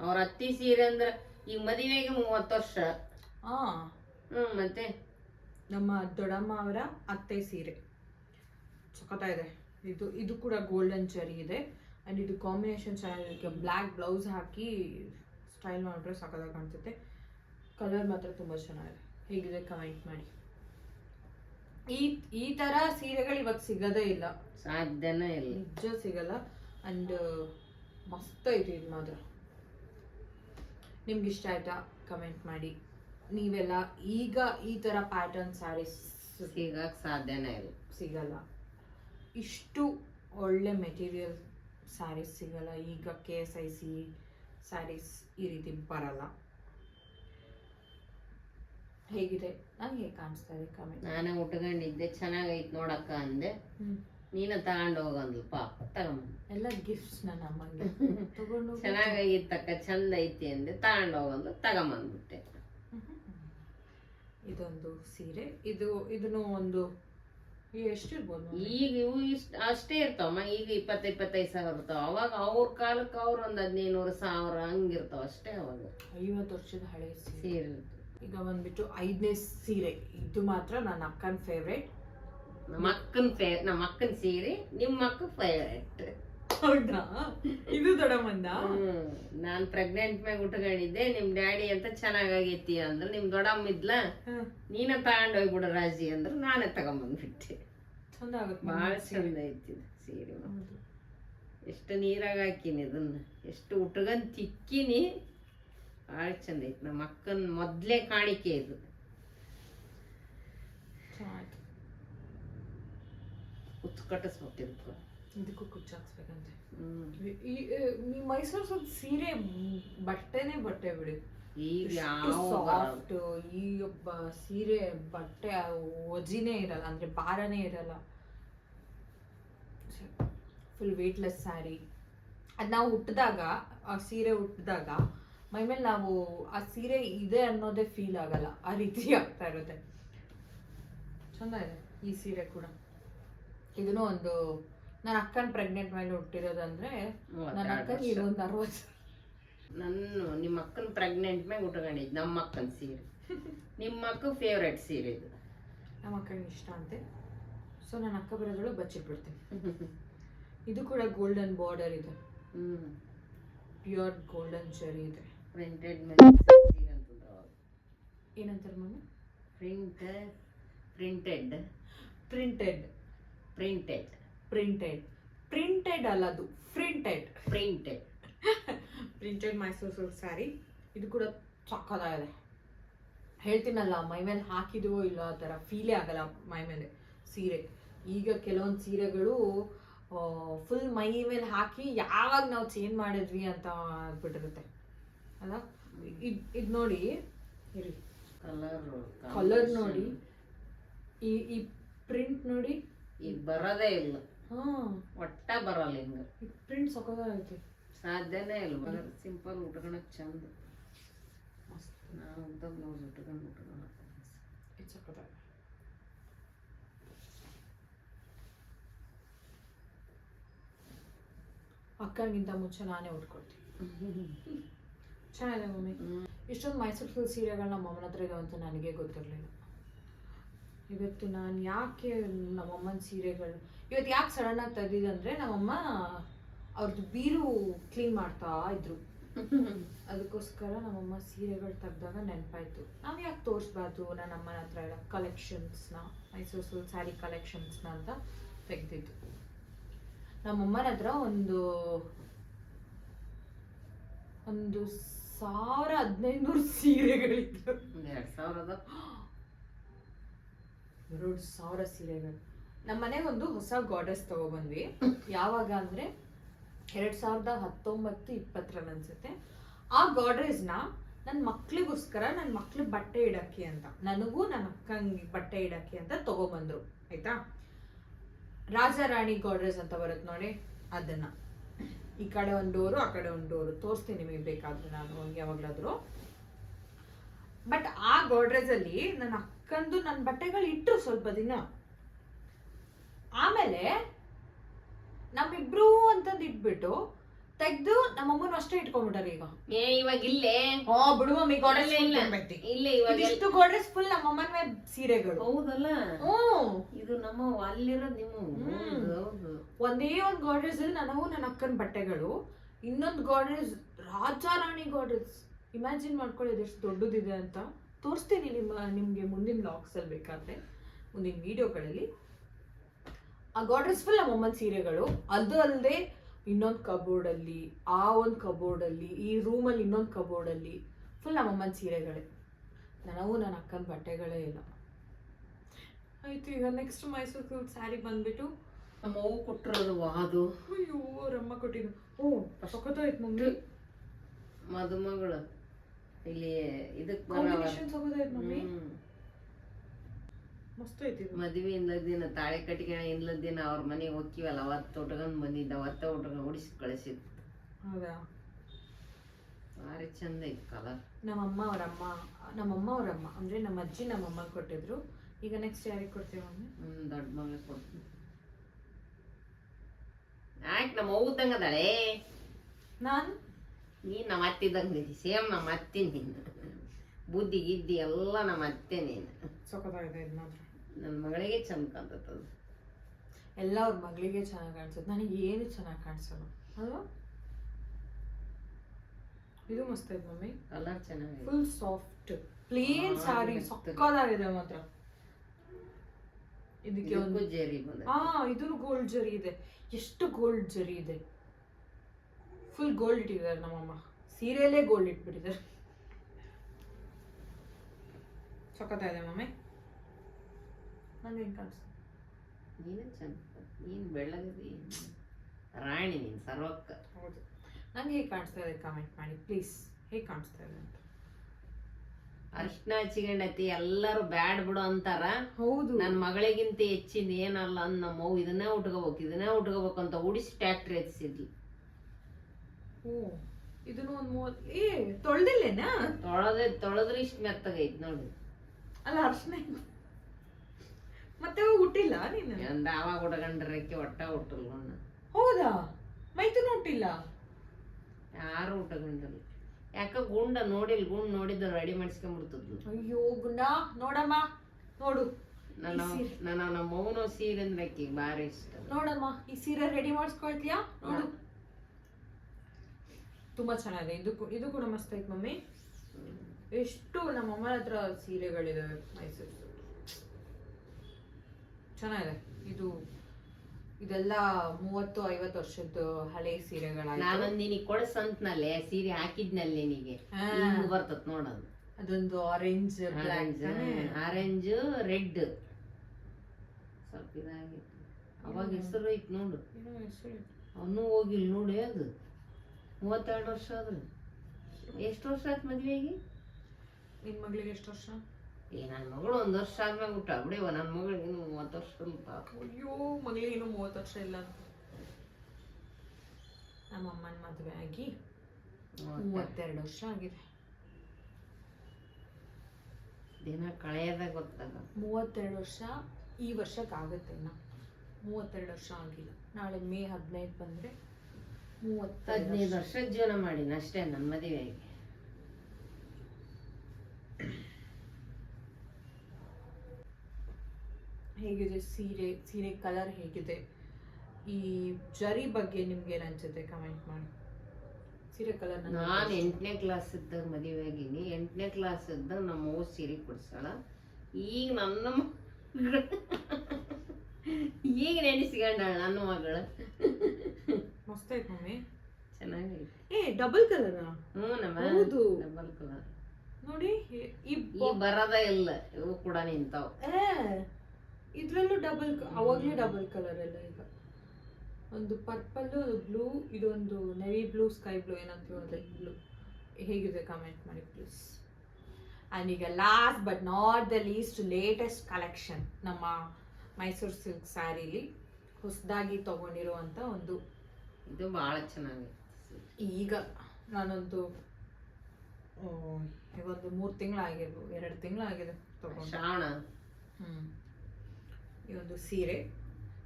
ಅವ್ರ ಅತ್ತಿ ಸೀರೆ ಅಂದ್ರೆ ಈಗ ಮದುವೆಗೆ ಮೂವತ್ತು ವರ್ಷ. ಹಾ ಹ್ಮ್ ಮತ್ತೆ? ನಮ್ಮ ದೊಡ್ಡಮ್ಮ ಅವರ ಅತ್ತೆ ಸೀರೆ. ಇದೆ. ಇದು ಇದು ಕೂಡ ಗೋಲ್ಡನ್ ಚರಿ ಇದೆ. ಆ್ಯಂಡ್ ಇದು ಕಾಂಬಿನೇಷನ್ ಚೆನ್ನಾಗಿರುತ್ತೆ ಬ್ಲ್ಯಾಕ್ ಬ್ಲೌಸ್ ಹಾಕಿ ಸ್ಟೈಲ್ ಮಾಡಿದ್ರೆ ಸಖತ್ತಾಗಿ ಕಾಣಿಸುತ್ತೆ. ಕಲರ್ ಮಾತ್ರ ತುಂಬ ಚೆನ್ನಾಗಿದೆ. ಹೇಗಿದೆ ಕಮೆಂಟ್ ಮಾಡಿ. ಈ ಈ ತರ ಸೀರೆಗಳು ಇವಾಗ ಸಿಗೋದೇ ಇಲ್ಲ. ಸಾಧ್ಯನೇ ಇಲ್ಲ. ನಿಜ ಸಿಗಲ್ಲ. ಅಂಡ್ ಮಸ್ತ್ ಐತಿ ಇದು ಮಾತ್ರ. ನಿಮ್ಗೆ ಇಷ್ಟ ಆಯ್ತಾ? ಕಮೆಂಟ್ ಮಾಡಿ. ನೀವೆಲ್ಲ ಈಗ ಈ ಥರ ಪ್ಯಾಟರ್ನ್ ಸ್ಯಾರೀಸ್ ಸಿಗೋಕೆ ಸಾಧ್ಯನೇ ಇಲ್ಲ. ಸಿಗಲ್ಲ. ಇಷ್ಟು ಒಳ್ಳೆ ಮೆಟೀರಿಯಲ್ ಸ್ಯಾರೀಸ್ ಸಿಗಲ್ಲ. ಈಗ K S I C saris ಈ ರೀತಿ ಬರಲ್ಲ. ಹೇಗಿದೆ? ನಂಗೆ ಕಾಣಿಸ್ತಾ ಇದೆ ಕಮೆಂಟ್ ನಾನೇ ಉಟ್ಕೊಂಡಿದ್ದೆ ಚೆನ್ನಾಗೈತೆ ನೋಡಕ್ಕ ಅಂದೆ. ನೀನ ತಗೊಂಡು ಹೋಗಂದ್ಲು. ಪಾಪ ತಗೊಂಬಂದು ಎಲ್ಲ ಗಿಫ್ಟ್ಸ್ ನನ್ನ ಅಮ್ಮಂಗೆ. *laughs* ತಗೊಂಡು ಚೆನ್ನಾಗೈತಕ್ಕ ಚಂದ ಐತಿ ಅಂದೆ. ತಗೊಂಡು ಹೋಗಂದ್ಲು. ತಗೊಂಬಂದ್ಬಿಟ್ಟೆ. ಇದೊಂದು ಸೀರೆ. ಇದು ಇದನ್ನು ಒಂದು ಎಷ್ಟಿರ್ಬೋದು? ಈಗ ಇವು ಇಷ್ಟ ಅಷ್ಟೇ ಇರ್ತಾವಮ್ಮ. ಈಗ ಇಪ್ಪತ್ತು ಇಪ್ಪತ್ತೈದು ಸಾವಿರ ಇರ್ತಾವ ಅವಾಗ ಅವ್ರ ಕಾಲಕ್ಕೆ ಅವ್ರ ಒಂದ್ ಹದಿನೈನೂರು ಸಾವಿರ ಹಂಗಿರ್ತಾವ ಅಷ್ಟೇ ಅವಾಗ. ಐವತ್ತು ವರ್ಷದ ಹಳೆ ಸೀರೆ. ಸೀರೆ ಈಗ ಬಂದ್ಬಿಟ್ಟು ಐದನೇ ಸೀರೆ. ಇದು ಮಾತ್ರ ನನ್ನ ಅಕ್ಕನ ಫೇವ್ರೇಟ್ ನಮ್ಮ ಅಕ್ಕನ ಫೇ ನಮ್ಮ ಅಕ್ಕನ ಸೀರೆ ನಿಮ್ಮ ಅಕ್ಕ ಫೇವ್ರೆಟ್ ಹೌದಾ? ಇದು ದೊಡ್ಡಮ್ಮಂದ ನಾನ್ ಪ್ರೆಗ್ನೆಂಟ್ ಮ್ಯಾಗ ಉಟ್ಕೊಂಡಿದ್ದೆ ನಿಮ್ ಡ್ಯಾಡಿ ಅಂತ ಚೆನ್ನಾಗಾಗೈತಿ ಅಂದ್ರೆ ನಿಮ್ ದೊಡ್ಡಮ್ಮ ಇದ್ಲ. ನೀನ ತಗೊಂಡ್ ಹೋಗ್ಬಿಡ ರಾಜಿ ಅಂದ್ರೆ ನಾನೇ ತಗೊಂಬಂದ್ಬಿಟ್ಟೆ. ಚಂದ ಆಗುತ್ತೆ ಬಹಳ ಚಂದ ಐತಿ ಸೀರೆ. ಎಷ್ಟು ನೀರಾಗ ಹಾಕಿನಿ ಇದನ್ನ ಎಷ್ಟು ಉಟ್ಕೊಂಡ್ ತಿಕ್ಕಿನಿ ಭಾಳ ಚಂದ ಐತಿ. ನಮ್ಮ ಅಕ್ಕನ ಮೊದ್ಲೇ ಕಾಣಿಕೆ ಇದು. ಕುತ್ತು ಇದಕ್ಕೂ ಕುಚ್ಚು ಹಾಕ್ಸ್ಬೇಕಂತೆ ಹ್ಮ್. ಈ- ಈ ಮೈಸೂರು ಸ್ವಲ್ಪ ಸೀರೆ ಬಟ್ಟೆನೆ ಬಟ್ಟೆ ಬಿಡಿ. ಈಗ ಸಾಫ್ಟ್ ಈ ಒಬ್ಬ ಸೀರೆ ಬಟ್ಟೆ ಒಜಿನೇ ಇರಲ್ಲ ಅಂದ್ರೆ ಭಾರನೇ ಇರಲ್ಲ. ಫುಲ್ ವೇಟ್ಲೆಸ್ ಸ್ಯಾರಿ ಅದು ನಾವು ಹುಟ್ಟಿದಾಗ ಆ ಸೀರೆ ಹುಟ್ಟಿದಾಗ ಮೈಮೇಲೆ ನಾವು ಆ ಸೀರೆ ಇದೆ ಅನ್ನೋದೇ ಫೀಲ್ ಆಗಲ್ಲ. ಆ ರೀತಿ ಆಗ್ತಾ ಇರುತ್ತೆ. ಚಂದ ಇದೆ ಈ ಸೀರೆ ಕೂಡ. ಇದನ್ನು ಒಂದು ನನ್ನ ಅಕ್ಕನ ಪ್ರೆಗ್ನೆಂಟ್ ಮೇಲೆ ಹುಟ್ಟಿರೋದಂದ್ರೆ ನನ್ನ ಅಕ್ಕನ. ಒಂದು ಅರವತ್ತು ನನ್ನ ನಿಮ್ಮ ಅಕ್ಕನ ಪ್ರೆಗ್ನೆಂಟ್ ಮೇಲೆ ಉಟ್ಕೊಂಡಿದ್ದು ನಮ್ಮ ಅಕ್ಕನ ಸೀರೆ. ನಿಮ್ಮ ಅಕ್ಕ ಫೇವ್ರೆಟ್ ಸೀರೆ ಇದು. ನಮ್ಮ ಅಕ್ಕನಿಗೆ ಇಷ್ಟ ಅಂತೆ. ಸೊ ನನ್ನ ಅಕ್ಕ ಬರೋದ್ರೊಳಗೆ ಬಚ್ಚಿಟ್ಬಿಡ್ತೀನಿ *laughs* ಇದು ಕೂಡ ಗೋಲ್ಡನ್ ಬಾರ್ಡರ್ ಇದೆ. ಹ್ಞೂ ಪ್ಯೂರ್ ಗೋಲ್ಡನ್ ಚರಿ ಇದೆ. ಪ್ರಿಂಟೆಡ್ ಏನಂತಾರೆ mummy? Print printed printed printed printed printed ಅಲ್ಲ ಅದು printed printed printed Mysore silk sari ಇದು ಕೂಡ ಸಕ್ಕದಾಗಿದೆ ಹೇಳ್ತೀನಲ್ಲ ಮೈ ಮೇಲೆ ಹಾಕಿದವೋ ಇಲ್ಲ ಆ ಥರ ಫೀಲೇ ಆಗಲ್ಲ ಮೈ ಮೇಲೆ ಸೀರೆ. ಈಗ ಕೆಲವೊಂದು ಸೀರೆಗಳು ಫುಲ್ ಮೈ ಮೇಲೆ ಹಾಕಿ ಯಾವಾಗ ನಾವು ಚೇಂಜ್ ಮಾಡಿದ್ವಿ ಅಂತ ಆಗ್ಬಿಟ್ಟಿರುತ್ತೆ ಅಲ್ಲ? ಇದು ಇದು ನೋಡಿ. ಇರಿ. ಕಲರ್ ಕಲರ್ ನೋಡಿ. ಈ ಈ ಪ್ರಿಂಟ್ ನೋಡಿ. ಈಗ ಬರೋದೇ ಇಲ್ಲ. ಒಟ್ಟ ಬರಲ್ಲ ಹಿಂಗ. ಪ್ರಿಂಟ್ ಸಕ್ಕದಾಗೈತೆ ಸಾಧ್ಯನೇ ಇಲ್ಲ ಸಿಂಪಲ್ ಉಟ್ಕೊಳಕ್ ಚಂದ. ನಾನು ಉದ್ದ ಬ್ಲೌಸ್ ಉಟ್ಕೊಂಡು ಉಟ್ಕೊಳಕ್ ಇದು ಸಕ್ಕದಾಗಿದೆ ಅಕ್ಕನಿಗಿಂತ ಮುಂಚೆ ನಾನೇ ಉಟ್ಕೊಳ್ತೀನಿ. *laughs* ಚೆನ್ನಾಗಿದೆ ಮಮ್ಮಿ. ಇಷ್ಟೊಂದು ಮೈಸೂರು ಸಿಲ್ಕ್ ಸೀರೆಗಳು ನಮ್ಮ ಹತ್ರ ಇದಾವಂತ ಅಂತ ನನಗೆ ಗೊತ್ತಿರಲಿಲ್ಲ. ಇವತ್ತು ನಾನು ಯಾಕೆ ನಮ್ಮಮ್ಮನ ಸೀರೆಗಳು ಇವತ್ತು ಯಾಕೆ ಸಡನ್ ಆಗಿ ತೆಗೆದಿದಂದ್ರೆ ನಮ್ಮಮ್ಮ ಅವ್ರದ್ದು ಬೀರು ಕ್ಲೀನ್ ಮಾಡ್ತಾ ಇದ್ರು. ಅದಕ್ಕೋಸ್ಕರ ನಮ್ಮಮ್ಮ ಸೀರೆಗಳು ತೆಗ್ದಾಗ ನೆನಪಾಯ್ತು. ನಾವು ಯಾಕೆ ತೋರಿಸ್ಬಾರ್ದು ನನ್ನ ಅಮ್ಮನ ಹತ್ರ ಎಲ್ಲ ಕಲೆಕ್ಷನ್ಸ್ನ ಮೈಸೂರು ಸಿಲ್ಕ್ ಸ್ಯಾರಿ ಕಲೆಕ್ಷನ್ಸ್ನ ಅಂತ ತೆಗ್ದಿದ್ದು. ನಮ್ಮಮ್ಮನ ಹತ್ರ ಒಂದು ಒಂದು ಸಾವಿರ ಹದಿನೈದು ಸೀರೆಗಳಿತ್ತು. ಎರಡು ಎರಡ್ ಸಾವಿರದ ಎರಡು ಸಾವಿರ ಸೀರೆಗಳು. ನಮ್ಮ ಮನೆಗೆ ಒಂದು ಹೊಸ ಗಾಡಸ್ ತಗೊಬಂದ್ವಿ. ಯಾವಾಗ ಅಂದ್ರೆ ಎರಡ್ ಸಾವಿರದ ಹತ್ತೊಂಬತ್ತು ಇಪ್ಪತ್ತರಲ್ಲಿ ಅನ್ಸುತ್ತೆ. ಆ ಗಾಡ್ರೇಜ್ನ ನನ್ನ ಮಕ್ಳಿಗೋಸ್ಕರ ನನ್ನ ಮಕ್ಳು ಬಟ್ಟೆ ಇಡಕ್ಕೆ ಅಂತ. ನನಗೂ ನನ್ನ ಅಕ್ಕಂಗೆ ಬಟ್ಟೆ ಇಡಕ್ಕೆ ಅಂತ ತಗೊಬಂದ್ರು. ಆಯ್ತಾ? ರಾಜಾರಾಣಿ ಗಾಡ್ರೇಜ್ ಅಂತ ಬರುತ್ತೆ ನೋಡಿ, ಅದನ್ನ. ಈ ಕಡೆ ಒಂದು ಡೋರು ಆ ಕಡೆ ಒಂದು ಡೋರು ತೋರಿಸ್ತೀನಿ ನಿಮಗೆ ಬೇಕಾದ್ರೆ ನಾನು ಯಾವಾಗಲಾದರೂ. ಬಟ್ ಆ ಗೋಡ್ರೇಜ್ ಅಲ್ಲಿ ನನ್ನ ಅಕ್ಕಂದು ನನ್ನ ಬಟ್ಟೆಗಳು ಇಟ್ಟರು ಸ್ವಲ್ಪ ದಿನ. ಆಮೇಲೆ ನಮ್ಮಿಬ್ರು ಅಂತಂದು ಇಟ್ಬಿಟ್ಟು ತೆಗ್ದು ನಮ್ಮಮ್ಮನ ಅಷ್ಟೇ ಇಟ್ಕೊಂಡ್ಬಿಟ್ಟಾರೆ ಈಗ. ಏ ಇವಾಗ ಇಲ್ಲೇ. ಹಾ ಬಿಡು ಮಮ್ಮಿ ಕೊಡಲ್ಲ ಇಲ್ಲ, ಇಲ್ಲ. ಇವಾಗ ಇಷ್ಟು ಕೊಡ್ರೆ ಫುಲ್ ನಮ್ಮಮ್ಮನ ಸೀರೆಗಳು. ಹೌದಲ್ಲ? ಹ್ಮ್ ಇದು ನಮ್ಮ ಅಲ್ಲಿರೋದು ನಿಮ್ಮ. ಒಂದೇ ಒಂದು ಗೋಡ್ರೆಸ್ ಅಲ್ಲಿ ನನಗೂ ನನ್ನ ಅಕ್ಕನ ಬಟ್ಟೆಗಳು. ಇನ್ನೊಂದು ಗೋಡ್ರೆಸ್ ರಾಜಾರಾಣಿ ಗೋಡ್ರೆಸ್ ಇಮ್ಯಾಜಿನ್ ಮಾಡ್ಕೊಳ್ಳಿ ಎಷ್ಟು ದೊಡ್ಡದಿದೆ ಅಂತ. ತೋರಿಸ್ತೀನಿ ನಿಮ್ಮ ನಿಮಗೆ ಮುಂದಿನ ಬ್ಲಾಗ್ಸಲ್ಲಿ ಬೇಕಾದರೆ ಬೇಕಾದ್ರೆ ಮುಂದಿನ ವಿಡಿಯೋಗಳಲ್ಲಿ ಆ ಗಾಡ್ರೆಸ್ ಫುಲ್ ನಮ್ಮಮ್ಮನ ಸೀರೆಗಳು. ಅದು ಅಲ್ಲದೆ ಇನ್ನೊಂದು ಕಬೋರ್ಡಲ್ಲಿ ಆ ಒಂದು ಕಬೋರ್ಡಲ್ಲಿ ಈ ರೂಮಲ್ಲಿ ಇನ್ನೊಂದು ಕಬೋರ್ಡಲ್ಲಿ ಫುಲ್ ನಮ್ಮಮ್ಮನ ಸೀರೆಗಳೇ. ನನಗೂ ನನ್ನ ಅಕ್ಕನ ಬಟ್ಟೆಗಳೇ ಇಲ್ಲ. ಆಯಿತು ಈಗ ನೆಕ್ಸ್ಟ್ ಮೈಸೂರು ಸಿಲ್ಕ್ ಸ್ಯಾರಿ ಬಂದ್ಬಿಟ್ಟು ನಮ್ಮ ಅವ್ವ ಕೊಟ್ಟಿರೋದು ಅದು. ಅಯ್ಯೋ ರಮ್ಮ ಕೊಟ್ಟಿದ್ದು. ಓ ಸಖತ್ತಾಯ್ತು ಮುಂದೆ ಮದುಮಗಳು. ಇಲ್ಲಿ ಇದಕ್ಕೆ ಮಸ್ತ್ ಐತಿ. ಮದ್ವೆ ದಿನ ತಾಳೆ ಕಟ್ಟಿಗೆ ಇಲ್ಲದ ದಿನ ಅವ್ರ ಮನೆಗೆ ಹೋಗ್ತೀವಲ್ಲ ಅವತ್ತು ಉಟ್ಕೊಂಡ್ ಬಂದಿದ್ದ ಅವತ್ತ ಉಟ್ಕೊಂಡ್ ಉಡಿಸಿ ಕಳಿಸಿದ್. ಹೌದಾ? ಭಾರಿ ಚಂದ ಐತಿ ಕಲರ್ ನಮ್ಮಮ್ಮ ಅವರಮ್ಮ ನಮ್ಮಮ್ಮ ಅವರಮ್ಮ ಅಂದ್ರೆ ನಮ್ಮ ಅಜ್ಜಿ ನಮ್ಮಮ್ಮ ಕೊಟ್ಟಿದ್ರು. ಈಗ ನೆಕ್ಸ್ಟ್ ಯಾರಿಗೆ ಕೊಡ್ತೀವಿ ಹ್ಮ್ ದೊಡ್ಡ ಮಗಳಿಗೆ ಕೊಡ್ತೀನಿ. ಯಾಕೆ ನಮ್ಮ ಅವ್ವ ಅದಾಳೆ ನಾನು? ನೀ ನಮ್ಮ ಅತ್ತಿದಂಗ ಸೇಮ್ ನಮ್ಮ ಅತ್ತೆ ನೀನು ಬುದ್ಧಿ ಗಿದ್ದಿ ಎಲ್ಲ ನಮ್ಮ ಅತ್ತೆ ನೀನು. ಸಖತ್ತಾಗಿದೆ ಇದು ಮಾತ್ರ ನನ್ನ ಮಗಳಿಗೆ ಚಂದ ಕಾಣ್ತದ ಎಲ್ಲ ಅವ್ರ ಮಗಳಿಗೆ ಚೆನ್ನಾಗಿ ಕಾಣಿಸುತ್ತೆ ನನಗೆ ಏನು ಚೆನ್ನಾಗಿ ಕಾಣಿಸಲ್ಲ ಅಲ್ವಾ? ಇದು ಮಸ್ತ್ ಐತೆ ಮಮ್ಮಿ ಕಲರ್ ಚೆನ್ನಾಗಿ ಫುಲ್ ಸಾಫ್ಟ್ ಪ್ಲೇನ್ ಸಾರಿ ಸಕ್ಕದಾಗಿದೆ ಮಾತ್ರ. ಇದಕ್ಕೆ ಒಂದು ಜರಿ ಜೇರಿ ಬಂದ ಹಾ ಇದು ಗೋಲ್ಡ್ ಜರಿ ಇದೆ. ಎಷ್ಟು ಗೋಲ್ಡ್ ಜರಿ ಇದೆ. ಫುಲ್ ಗೋಲ್ಡ್ ಇಟ್ಟಿದ್ದಾರೆ ನಮ್ಮಮ್ಮ. ಸೀರೆಯಲ್ಲೇ ಗೋಲ್ಡ್ ಇಟ್ಬಿಟ್ಟಿದ್ದಾರೆ. ಸಖತ್ತಾಗಿದೆ ಮಮ್ಮಿ ನನಗೇನು ಕಾಣಿಸ್ತು ನೀನು ಚಂದ ನೀನು ಬೆಳ್ಳಗದಿ ರಾಣಿ ನೀನು ಸರ್ವಕ್ಕ. ಹೌದು. ನಂಗೆ ಹೇಗೆ ಕಾಣಿಸ್ತಾ ಇದೆ ಕಮೆಂಟ್ ಮಾಡಿ ಪ್ಲೀಸ್ ಹೇಗೆ ಕಾಣಿಸ್ತಾ ಇದೆ ಅಂತ. ಅರ್ಶಿನ ಹಚ್ಚಿಕೊಂಡತಿ ಎಲ್ಲರೂ ಬ್ಯಾಡ್ ಬಿಡು ಅಂತಾರ. ಹೌದು. ನನ್ನ ಮಗಳಿಗಿಂತ ಹೆಚ್ಚಿನ ಏನಲ್ಲ ಅನ್ನ ಅವ್ವ ಇದನ್ನೇ ಉಟ್ಕೋಬೇಕು ಇದನ್ನೇ ಉಟ್ಕೋಬೇಕು ಅಂತ ಉಡಿಸಿ ಟ್ಯಾಕ್ಟ್ರಿ ಹಚ್ಚಿದ್ಲು ಇದನ್ನು ಒಂದು ಮೂವತ್ತು ಏ ತೊಳ್ದಿಲ್ಲೇನಾ? ತೊಳೆದ್ರೆ ತೊಳೆದ್ರೆ ಇಷ್ಟು ಮೆತ್ತಗೈತ್ ನೋಡಿ. ಅಲ್ಲ ಅರ್ಶನ ಮತ್ತೆ ಹುಟ್ಟಿಲ್ಲ ನೀನು? ಅಂದ ಅವಾಗ ಉಟ್ಕೊಂಡ್ರಕ್ಕೆ ಒಟ್ಟ ಅಣ್ಣ ಹೌದಾ? ಮೈತು ಹುಟ್ಟಿಲ್ಲ? ಯಾರು ಉಟ್ಕೊಂಡಿಲ್ಲ ಯಾಕ ಗುಂಡ ನೋಡಿಲ್ ಗುಂಡ್ ನೋಡಿದ್ದು ರೆಡಿ ಮಾಡಿಸ್ಕೊಂಡ್ಬಿಡ್ತದ್ಲು ಅಯ್ಯೋ ಗುಂಡ. ನೋಡಮ್ಮ. ನೋಡು. ನನ್ನ. ನನ್ನ ಮೌನ ಸೀರೆ ಅಂದ್ರೆ ಆಕಿಗೆ ಭಾರಿ ಇಷ್ಟ. ನೋಡಮ್ಮ ಈ ಸೀರೆ ರೆಡಿ ಮಾಡಿಸ್ಕೊಳ್ತೀಯಾ? ನೋಡು. ತುಂಬಾ ಚೆನ್ನಾಗಿದೆ. ಇದು ಇದು ಕೂಡ ಮಸ್ತ್ ಐತೆ ಮಮ್ಮಿ. ಎಷ್ಟು ನಮ್ಮ ಅಮ್ಮನ ಹತ್ರ ಸೀರೆಗಳಿದಾವೆ ಮೈಸೂರು ಚೆನ್ನಾಗಿದೆ. ಇದು ಇದೆಲ್ಲ ಮೂವತ್ತು ಐವತ್ತು ವರ್ಷದ ಹಳೆ ಸೀರೆಗಳಾಗಿ ನಾನೊಂದು ನಿನಗೆ ಕೊಡ್ಸಂತ್ನಲ್ಲೇ ಸೀರೆ ಹಾಕಿದ್ನಲ್ಲಿ ನಿನಗೆ. ಬರ್ತತ್ ನೋಡೋದು. ಅದೊಂದು ಆರೆಂಜ್ ಬ್ಲಾಕ್ ಆರೆಂಜ್ ರೆಡ್ ಸ್ವಲ್ಪ ಇದಾಗಿತ್ತು. ಅವಾಗ ಹೆಸರು ಐತ್ ನೋಡು. ಅವನು ಹೋಗಿಲ್ಲ ನೋಡಿ ಅದು ಮೂವತ್ತೆರಡು ವರ್ಷ ಆದ್ರೆ. ಎಷ್ಟು ವರ್ಷ ಆಯ್ತು ಮದ್ವೆಗೆ ನಿಮ್ಮ ಮಗಳಿಗೆ ಎಷ್ಟು ವರ್ಷ? ಏ ನನ್ನ ಮಗಳು ಒಂದ್ ವರ್ಷ ಆದ್ಮೇಲೆ ಹುಟ್ಟ. ಬಿಡಿವ ನನ್ನ ಮಗಳಿಗೆ ಇನ್ನು ಮೂವತ್ತು ವರ್ಷ ಅಂತ. ಅಯ್ಯೋ ಮಗಳಿಗೆ ಇನ್ನು ಮೂವತ್ತು ವರ್ಷ ಇಲ್ಲ. ಅಂತ ನಮ್ಮ ಅಮ್ಮನ ಮದುವೆ ಆಗಿ ಮೂವತ್ತೆರಡು. ವರ್ಷ ಆಗಿದೆ. ದಿನ ಕಳೆಯದ ಗೊತ್ತಾಗ. ಮೂವತ್ತೆರಡು ವರ್ಷ ಈ ವರ್ಷಕ್ಕೆ ಆಗುತ್ತೆ ಇನ್ನ. ಮೂವತ್ತೆರಡು ವರ್ಷ ಆಗಿಲ್ಲ. ನಾಳೆ ಮೇ ಹದಿನೈದು ಬಂದ್ರೆ ಹದಿನೈದು ವರ್ಷ ಜೀವನ ಮಾಡಿನ ಅಷ್ಟೇ ನನ್ನ ಮದುವೆಗೆ. ಹೇಗಿದೆ ಸೀರೆ ಸೀರೆ ಕಲರ್ ಹೇಗಿದೆ? ಈ ಜರಿ ಬಗ್ಗೆ ನಿಮ್ಗೆ ಏನ್ ಅನ್ಸುತ್ತೆ ಕಮೆಂಟ್ ಮಾಡಿ. ಸೀರೆ ಕಲರ್ ನಾನು ಎಂಟನೇ ಕ್ಲಾಸ್ ಇದ್ದಾಗ ಮದುವೆ ಆಗೀನಿ. ಎಂಟನೇ ಕ್ಲಾಸ್ ಇದ್ದಾಗ ನಮ್ಮ ಅವ್ವ ಸೀರೆ ಕೊಡ್ಸೋಣ ಈಗ ನನ್ನ *laughs* ಈಗ ನೆನೆಸ್ಕೊಂಡಾಳ ನನ್ನ ಮಗಳು. *laughs* ಮಸ್ತ್ ಐತ್ ಮಮ್ಮಿ. ಚೆನ್ನಾಗೈತಿ ಏ ಡಬಲ್ ಕಲರ್ ಹ್ಞೂ ನಮ್ಮ ಹೌದು. ಡಬಲ್ ಕಲರ್ ನೋಡಿ ಈ- ಬರದ ಇಲ್ಲ ಇವು ಕೂಡ ನಿಂತಾವ. ಇದ್ರಲ್ಲೂ ಡಬಲ್ ಅವಾಗ್ಲೂ ಡಬಲ್ ಕಲರ್ ಎಲ್ಲ ಈಗ. ಒಂದು ಪರ್ಪಲ್ ಬ್ಲೂ ಇದೊಂದು ನೆವಿ ಬ್ಲೂ ಸ್ಕೈ ಬ್ಲೂ ಏನಂತೀವಿ ಅದೇ ಬ್ಲೂ ಹೇಗಿದೆ ಕಮೆಂಟ್ ಮಾಡಿ ಪ್ಲೀಸ್ ಆ್ಯಂಡ್ ಈಗ last but not the least latest collection ನಮ್ಮ ಮೈಸೂರು ಸಿಲ್ಕ್ ಸ್ಯಾರಿಲಿ ಹೊಸದಾಗಿ ತಗೊಂಡಿರುವಂಥ ಒಂದು ಇದು ಭಾಳ ಚೆನ್ನಾಗೈತಿ ಈಗ ನಾನೊಂದು ಆ, ಒಂದು ಮೂರು ತಿಂಗಳಾಗಿರ್ಬೋದು ಎರಡು ತಿಂಗಳಾಗಿದೆ ತಗೊಂಡು. ತಗೊಂಡ ಹ್ಮ್. ಈ ಒಂದು ಸೀರೆ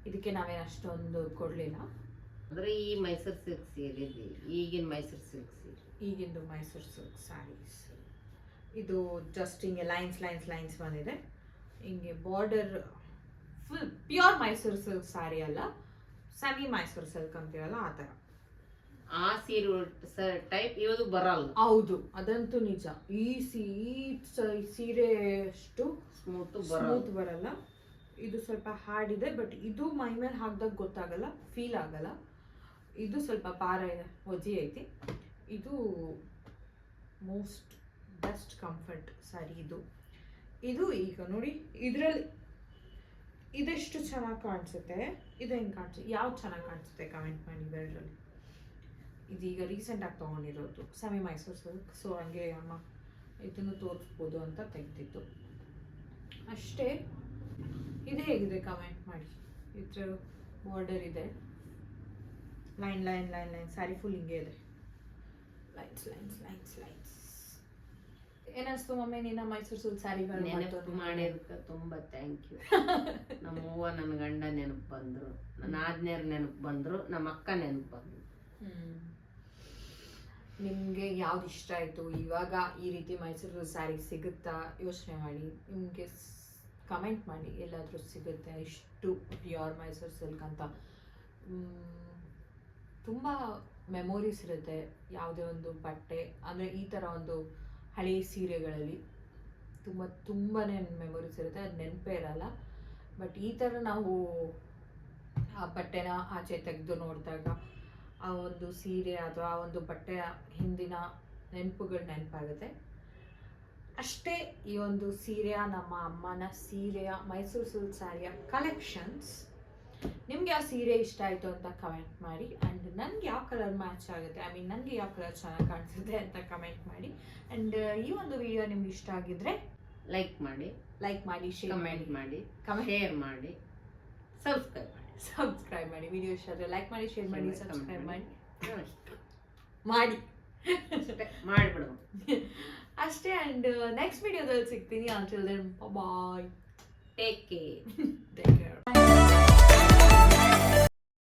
ಇದಕ್ಕೆ ನಾವೇನು ಅಷ್ಟೊಂದು ಕೊಡಲಿಲ್ಲ. ಅಂದ್ರೆ ಈ ಮೈಸೂರು ಸಿಲ್ಕ್ ಸೀರೆ ಇದೆ. ಈಗಿನ ಮೈಸೂರು ಸಿಲ್ಕ್ ಸೀರೆ. ಈಗಿಂದು ಮೈಸೂರು ಸಿಲ್ಕ್ ಸ್ಯಾರೀಸ್ ಇದು ಜಸ್ಟ್ ಹಿಂಗೆ ಲೈನ್ಸ್ ಲೈನ್ಸ್ ಲೈನ್ಸ್ ಬಂದಿದೆ. ಹಿಂಗೆ border full pure Mysore silk sari ಅಲ್ಲ. ಸೆಮಿ ಮೈಸೂರು ಸಿಲ್ಕ್ ಅಂತೀವಲ್ಲ ಆ ಥರ. ಆ ಸೀರೆ ಟೈಪ್ ಇವತ್ತು ಬರಲ್ಲ. ಹೌದು ಅದಂತೂ ನಿಜ. ಈ ಸೀ ಸೀರೆ ಅಷ್ಟು ಸ್ಮೂತ್ ಬರಲ್ಲ. ಸ್ಮೂತ್ ಬರಲ್ಲ. ಇದು ಸ್ವಲ್ಪ ಹಾರ್ಡ್ ಇದೆ ಬಟ್ ಇದು ಮೈ ಮೇಲೆ ಹಾಕ್ದಾಗ ಗೊತ್ತಾಗಲ್ಲ ಫೀಲ್ ಆಗಲ್ಲ. ಇದು ಸ್ವಲ್ಪ ಪಾರ ಇದೆ ಒಜ್ಜಿ ಐತಿ. ಇದು ಮೋಸ್ಟ್ ಬೆಸ್ಟ್ ಕಂಫರ್ಟ್ ಸಾರಿ ಇದು. ಇದು ಈಗ ನೋಡಿ ಇದರಲ್ಲಿ ಇದೆಷ್ಟು ಚೆನ್ನಾಗಿ ಕಾಣಿಸುತ್ತೆ? ಇದು ಹೆಂಗೆ ಕಾಣಿಸುತ್ತೆ ಯಾವ್ದು ಚೆನ್ನಾಗಿ ಕಾಣಿಸುತ್ತೆ ಕಮೆಂಟ್ ಮಾಡಿ ಇದರಲ್ಲಿ ಇದೀಗ ರೀಸೆಂಟಾಗಿ ತೊಗೊಂಡಿರೋದು, ಸಮಿ ಮೈಸೂರು ಸಿಲ್ಕ್ ಸೊ ಹಂಗೆ ಅಮ್ಮ ಇದನ್ನು ತೋರಿಸ್ಬೋದು ಅಂತ ತೆಗ್ದಿತ್ತು ಅಷ್ಟೇ. ಇದು ಹೇಗಿದೆ ಕಮೆಂಟ್ ಮಾಡಿ? ಇದ್ರ ಬಾರ್ಡರ್ ಇದೆ. Line line line line sari full ಹಿಂಗೆ ಇದೆ. ಲೈನ್ಸ್ ಲೈನ್ಸ್ ಲೈನ್ಸ್ ಲೈನ್ಸ್ ಏನಿಸ್ತು ಮಮ್ಮಿ? ನಿನ್ನ ಮೈಸೂರು ಸಿಲ್ಕ್ ಸ್ಯಾರಿಗಳು ನೆನಪು ಮಾಡಿದಕ್ಕೆ ತುಂಬ ಥ್ಯಾಂಕ್ ಯು *laughs* ನಮ್ಮ ಅವ್ವ ನನ್ನ ಗಂಡ ನೆನಪು ಬಂದರು. ನನ್ನ ಆಜ್ಞೆಯರ್ ನೆನಪು ಬಂದರು. ನಮ್ಮ ಅಕ್ಕ ನೆನಪು ಬಂದರು. ನಿಮಗೆ ಯಾವ್ದು ಇಷ್ಟ ಆಯಿತು? ಇವಾಗ ಈ ರೀತಿ ಮೈಸೂರು ಸ್ಯಾರಿ ಸಿಗುತ್ತಾ? ಯೋಚನೆ ಮಾಡಿ. ನಿಮಗೆ ಕಮೆಂಟ್ ಮಾಡಿ. ಎಲ್ಲಾದರೂ ಸಿಗುತ್ತೆ ಇಷ್ಟು ಪ್ಯೂರ್ ಮೈಸೂರು ಸಿಲ್ಕ್ ಅಂತ. ತುಂಬ ಮೆಮೊರೀಸ್ ಇರುತ್ತೆ. ಯಾವುದೇ ಒಂದು ಬಟ್ಟೆ. ಅಂದರೆ ಈ ಥರ ಒಂದು ಹಳೆಯ ಸೀರೆಗಳಲ್ಲಿ ತುಂಬ ತುಂಬಾ ಮೆಮೊರೀಸ್ ಇರುತ್ತೆ, ಅದು ನೆನಪೇ ಇರಲ್ಲ. ಬಟ್ ಈ ಥರ ನಾವು ಆ ಬಟ್ಟೆನ ಆಚೆ ತೆಗೆದು ನೋಡಿದಾಗ ಆ ಒಂದು ಸೀರೆ ಅಥವಾ ಆ ಒಂದು ಬಟ್ಟೆಯ ಹಿಂದಿನ ನೆನಪುಗಳು ನೆನಪಾಗುತ್ತೆ. ಅಷ್ಟೇ ಈ ಒಂದು ಸೀರೆಯ ನಮ್ಮ ಅಮ್ಮನ ಸೀರೆಯ ಮೈಸೂರು ಸಿಲ್ಕ್ ಸ್ಯಾರಿಯ ಕಲೆಕ್ಷನ್ಸ್ ನಿಮ್ಗೆ ಯಾವ ಸೀರೆ ಇಷ್ಟ ಆಯಿತು ಅಂತ ಕಮೆಂಟ್ ಮಾಡಿ ಆ್ಯಂಡ್ ನನಗೆ ಯಾವ ಕಲರ್ ಮ್ಯಾಚ್ ಆಗುತ್ತೆ? ಐ ಮೀನ್ ನನಗೆ ಯಾವ ಕಲರ್ ಚೆನ್ನಾಗಿ ಕಾಣಿಸುತ್ತೆ ಅಂತ ಕಮೆಂಟ್ ಮಾಡಿ ಆ್ಯಂಡ್ ಈ ಒಂದು ವಿಡಿಯೋ ನಿಮ್ಗೆ ಇಷ್ಟ ಆಗಿದ್ರೆ ಲೈಕ್ ಮಾಡಿ ಲೈಕ್ ಮಾಡಿ ಶೇರ್ ಕಮೆಂಟ್ ಮಾಡಿ. ಶೇರ್ ಮಾಡಿ ಸಬ್ಸ್ಕ್ರೈಬ್ ಮಾಡಿ. ಸಬ್ಸ್ಕ್ರೈಬ್ ಮಾಡಿ. ವಿಡಿಯೋ ಇಷ್ಟ ಆದರೆ ಲೈಕ್ ಮಾಡಿ ಶೇರ್ ಮಾಡಿ ಸಬ್ಸ್ಕ್ರೈಬ್ ಮಾಡಿ. ಮಾಡಿ. ಅಷ್ಟೇ. ಮಾಡಿಬಿಡು ಅಷ್ಟೇ. ಆ್ಯಂಡ್ ನೆಕ್ಸ್ಟ್ ವಿಡಿಯೋದಲ್ಲಿ ಸಿಗ್ತೀನಿ. Until then bye take care take care